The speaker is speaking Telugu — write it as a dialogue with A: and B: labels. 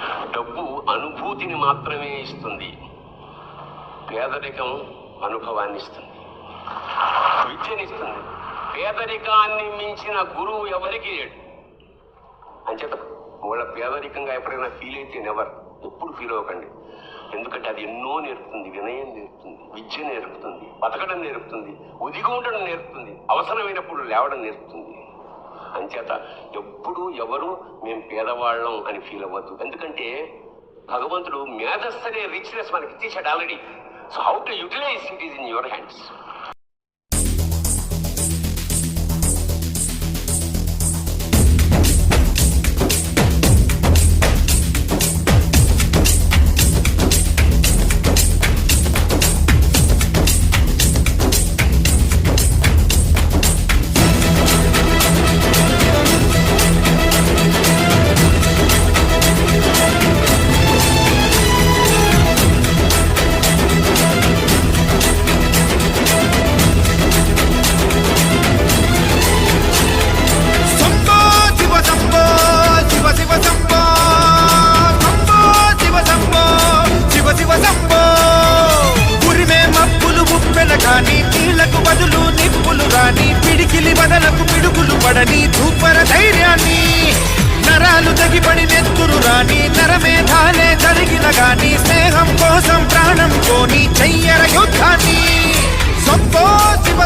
A: డబ్బు అనుభూతిని మాత్రమే ఇస్తుంది. పేదరికం అనుభవాన్ని ఇస్తుంది. విద్యనిస్తుంది. పేదరికాన్ని మించిన గురువు ఎవరికి లేడు. అంచేత వాళ్ళ పేదరికంగా ఎప్పుడైనా ఫీల్ అయితే నెవర్ ఎప్పుడు ఫీల్ అవ్వకండి. ఎందుకంటే అది ఎన్నో నేర్పుతుంది వినయం నేర్పుతుంది విద్య నేర్పుతుంది బతకడం నేర్పుతుంది ఒదిగి ఉండడం నేర్పుతుంది అవసరమైనప్పుడు లేవడం నేర్పుతుంది. అంచేత ఎప్పుడు ఎవరు మేము పేదవాళ్ళం అని ఫీల్ అవ్వద్దు. ఎందుకంటే భగవంతుడు మేధస్సు అనే రిచ్నెస్ మనకి ఇచ్చేసాడు already so how to utilize it is in your hands
B: సంయ్యర యుద్ధాన్ని సొంతో శివ